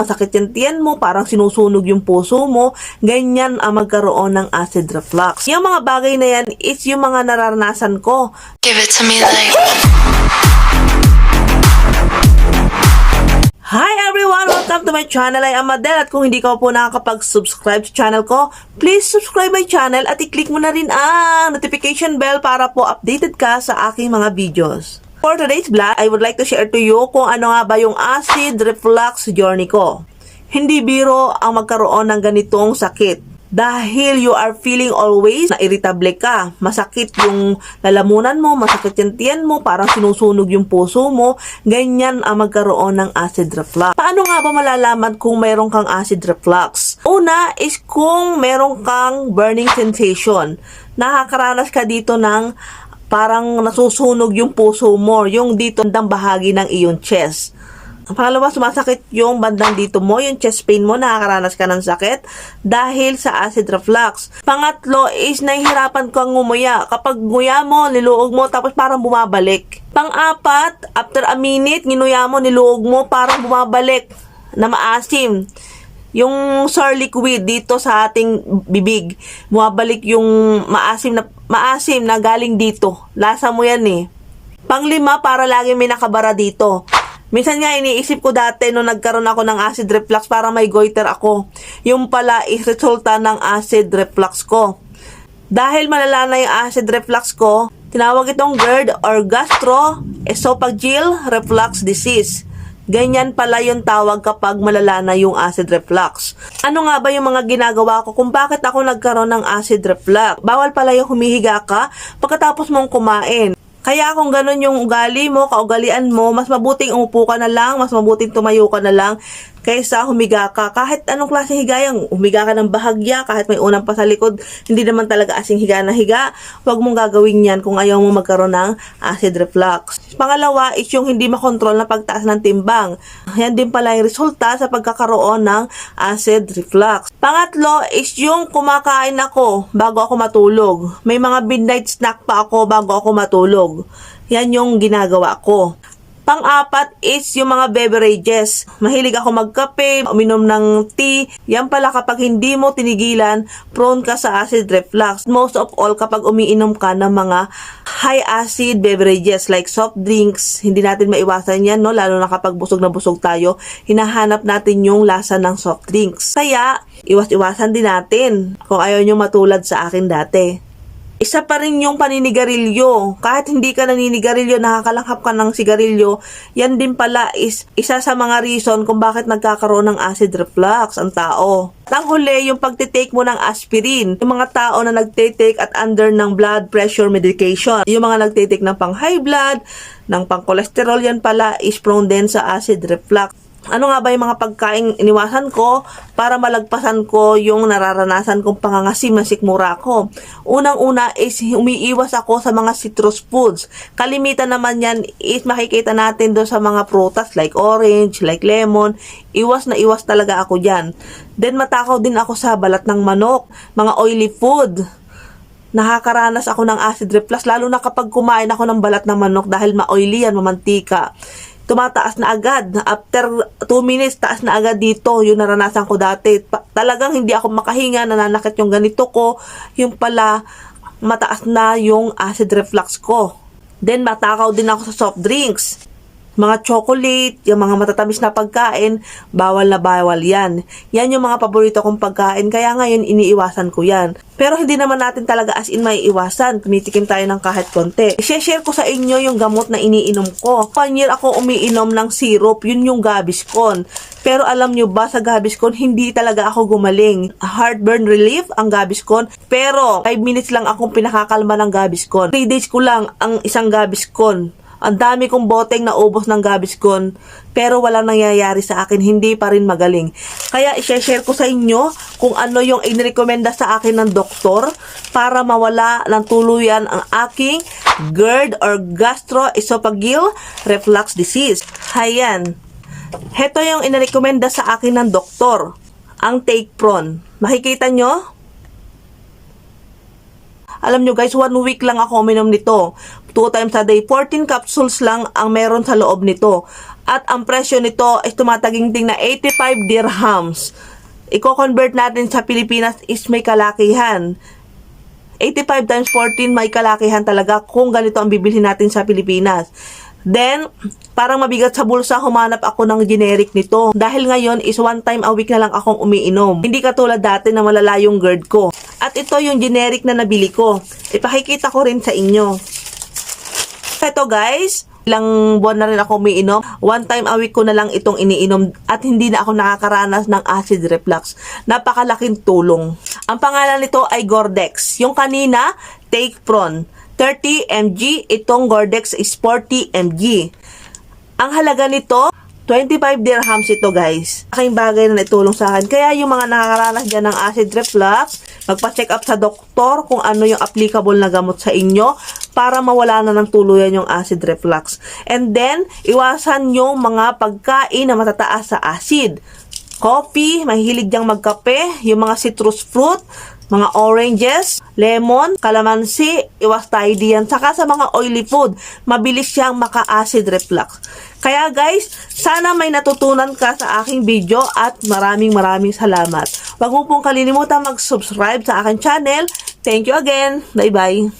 masakit yung tiyan mo, parang sinusunog yung puso mo, ganyan ang magkaroon ng acid reflux. Yung mga bagay na yan is yung mga nararanasan ko. Give it to me like. Hi everyone! Welcome to my channel. I am Adele at kung hindi ka po nakakapag-subscribe sa channel ko, please subscribe my channel at i-click mo na rin ang notification bell para po updated ka sa aking mga videos. For today's vlog, I would like to share to you kung ano nga ba yung acid reflux journey ko. Hindi biro ang magkaroon ng ganitong sakit. Dahil you are feeling always na irritable ka. Masakit yung lalamunan mo, masakit yung tiyan mo, parang sinusunog yung puso mo. Ganyan ang magkaroon ng acid reflux. Paano nga ba malalaman kung meron kang acid reflux? Una is kung meron kang burning sensation. Nakakaranas ka dito ng parang nasusunog yung puso mo, yung dito ng bahagi ng iyong chest. Pangalawa, sumasakit yung bandang dito mo, yung chest pain mo, nakakaranas ka ng sakit dahil sa acid reflux. Pangatlo is nahihirapan kang ngumuya. Kapag nguya mo, niluog mo, tapos parang bumabalik. Pang-apat, after a minute, nginuya mo, niluog mo, parang bumabalik na maasim. Yung sour liquid dito sa ating bibig, bumabalik yung maasim na, maasim na galing dito. Lasa mo yan eh. Panglima, para lagi may nakabara dito. Minsan nga iniisip ko dati nung nagkaroon ako ng acid reflux para may goiter ako. Yung pala is resulta ng acid reflux ko. Dahil malala na yung acid reflux ko, tinawag itong GERD or gastroesophageal reflux disease. Ganyan pala yung tawag kapag malala na yung acid reflux. Ano nga ba yung mga ginagawa ko kung bakit ako nagkaroon ng acid reflux? Bawal pala yung humihiga ka pagkatapos mong kumain. Kaya kung ganun yung ugali mo, kaugalian mo, mas mabuting umupo ka na lang, mas mabuting tumayo ka na lang, kaysa humiga ka. Kahit anong klase higayang, humiga ka ng bahagya, kahit may unang pa sa likod, hindi naman talaga asing higa na higa, huwag mong gagawin yan kung ayaw mo magkaroon ng acid reflux. Pangalawa is yung hindi makontrol na pagtaas ng timbang. Yan din pala yung resulta sa pagkakaroon ng acid reflux. Pangatlo is yung kumakain ako bago ako matulog. May mga midnight snack pa ako bago ako matulog. Yan yung ginagawa ko. Pang-apat is yung mga beverages. Mahilig ako magkape, uminom ng tea. Yan pala kapag hindi mo tinigilan, prone ka sa acid reflux. Most of all kapag umiinom ka ng mga high acid beverages like soft drinks, hindi natin maiwasan yan, no? lalo na kapag busog na busog tayo, hinahanap natin yung lasa ng soft drinks. Kaya, iwas-iwasan din natin kung ayaw nyo matulad sa akin dati isa pa rin yung paninigarilyo. Kahit hindi ka naninigarilyo, nakakalanghap ka ng sigarilyo, yan din pala is isa sa mga reason kung bakit nagkakaroon ng acid reflux ang tao. At ang huli, yung pagtitake mo ng aspirin. Yung mga tao na nagtitake at under ng blood pressure medication. Yung mga nagtitake ng pang high blood, ng pang cholesterol, yan pala is prone din sa acid reflux ano nga ba yung mga pagkain iniwasan ko para malagpasan ko yung nararanasan kong pangangasim ng sikmura ko. Unang-una is umiiwas ako sa mga citrus foods. Kalimitan naman yan is makikita natin doon sa mga prutas like orange, like lemon. Iwas na iwas talaga ako dyan. Then matakaw din ako sa balat ng manok, mga oily food nakakaranas ako ng acid reflux lalo na kapag kumain ako ng balat ng manok dahil ma-oily yan, mamantika tumataas na agad. After 2 minutes, taas na agad dito. Yung naranasan ko dati. Pa- talagang hindi ako makahinga, nananakit yung ganito ko. Yung pala, mataas na yung acid reflux ko. Then, matakaw din ako sa soft drinks. Mga chocolate, yung mga matatamis na pagkain, bawal na bawal yan. Yan yung mga paborito kong pagkain, kaya ngayon iniiwasan ko yan. Pero hindi naman natin talaga as in may iwasan. Tumitikim tayo ng kahit konti. I-share ko sa inyo yung gamot na iniinom ko. One year ako umiinom ng syrup, yun yung Gaviscon. Pero alam nyo ba sa Gaviscon, hindi talaga ako gumaling. Heartburn relief ang Gaviscon. Pero 5 minutes lang akong pinakakalma ng Gaviscon. 3 days ko lang ang isang Gaviscon. Ang dami kong boteng na ubos ng Gaviscon, pero walang nangyayari sa akin, hindi pa rin magaling. Kaya i-share ko sa inyo kung ano yung inirekomenda sa akin ng doktor para mawala ng tuluyan ang aking GERD or gastroesophageal reflux disease. Hayan. Heto yung inirekomenda sa akin ng doktor, ang Take Pron. Makikita nyo? Alam nyo guys, one week lang ako uminom nito. Two times a day. 14 capsules lang ang meron sa loob nito. At ang presyo nito ay tumataginting na 85 dirhams. Iko-convert natin sa Pilipinas is may kalakihan. 85 times 14 may kalakihan talaga kung ganito ang bibilhin natin sa Pilipinas. Then, parang mabigat sa bulsa, humanap ako ng generic nito. Dahil ngayon is one time a week na lang akong umiinom. Hindi katulad dati na malala yung GERD ko. At ito yung generic na nabili ko. Ipakikita ko rin sa inyo. Ito guys, ilang buwan na rin ako umiinom. One time a week ko na lang itong iniinom at hindi na ako nakakaranas ng acid reflux. Napakalaking tulong. Ang pangalan nito ay Gordex. Yung kanina, Take Pron. 30 mg, itong Gordex is 40 mg. Ang halaga nito, 25 dirhams ito guys. Aking bagay na naitulong sa akin. Kaya yung mga nakakaranas dyan ng acid reflux, magpa-check up sa doktor kung ano yung applicable na gamot sa inyo para mawala na ng tuluyan yung acid reflux. And then, iwasan yung mga pagkain na matataas sa acid. Coffee, mahilig diyang magkape, yung mga citrus fruit, mga oranges, lemon, calamansi, iwas tayo diyan. Saka sa mga oily food, mabilis siyang maka-acid reflux. Kaya guys, sana may natutunan ka sa aking video at maraming maraming salamat. Huwag mo pong kalilimutan mag-subscribe sa aking channel. Thank you again. Bye-bye.